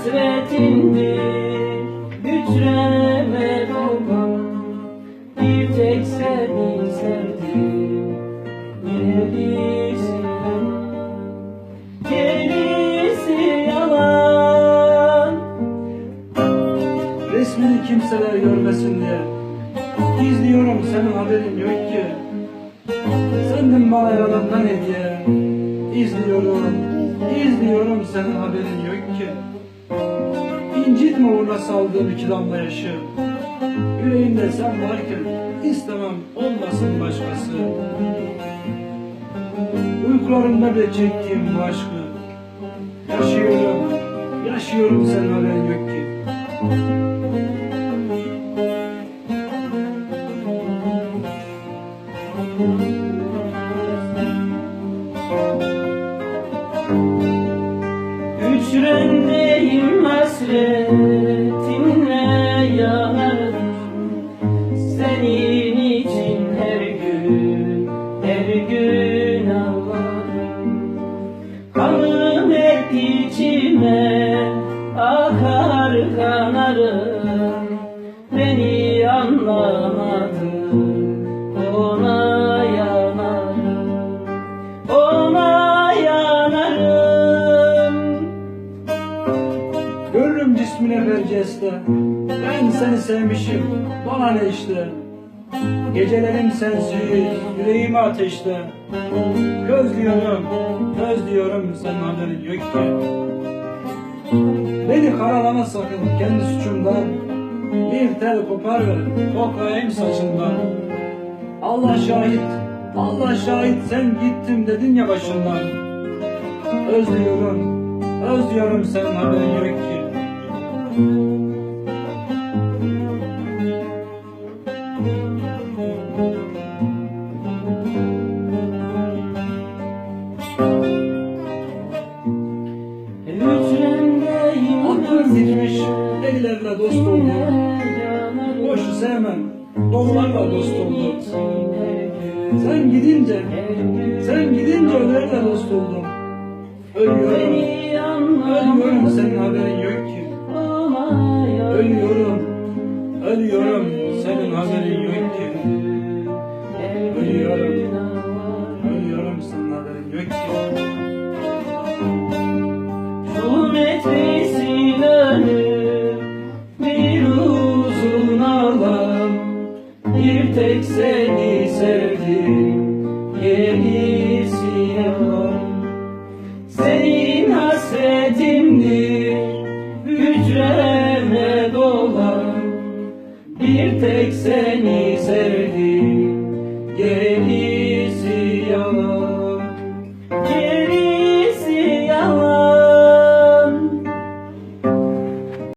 hasretindir Hücreme dolan Bir tek seni sevdim Gerisi Gerisi yalan. Resmini kimseler görmesin diye Gizliyorum senin haberin yok ki. Sendin bana yalandan hediye. İzliyorum, izliyorum senin haberin yok ki. İncitme uğruna saldığım iki damla yaşı. Yüreğimde sen varken istemem olmasın başkası. Uykularımda bile çektiğim bu aşkı. Yaşıyorum, yaşıyorum senin haberin yok ki Hücrendeyim hasretinle Görürüm cismine verceste. Ben seni sevmişim Bana ne işte? Gecelerim sensiz Yüreğimi ateşte. Gözlüyorum Gözlüyorum senin haberin yok ki Beni karalama sakın kendi suçumdan. Bir tel kopar ver Koklayayım saçından Allah şahit Allah şahit sen gittim dedin ya başından. Özlüyorum Özlüyorum senin haberin yok ki gitmiş, ellerle dost oldu. Boşu sevmem, doğrularla dost oldu. Sen gidince, sen gidince ölerle dost oldum. Ölüyorum, ölüyorum senin haberin yok ki. tek seni sevdim yenisi yalan Senin hasretindir hücreme dolan. Bir tek seni sevdim gerisi yalan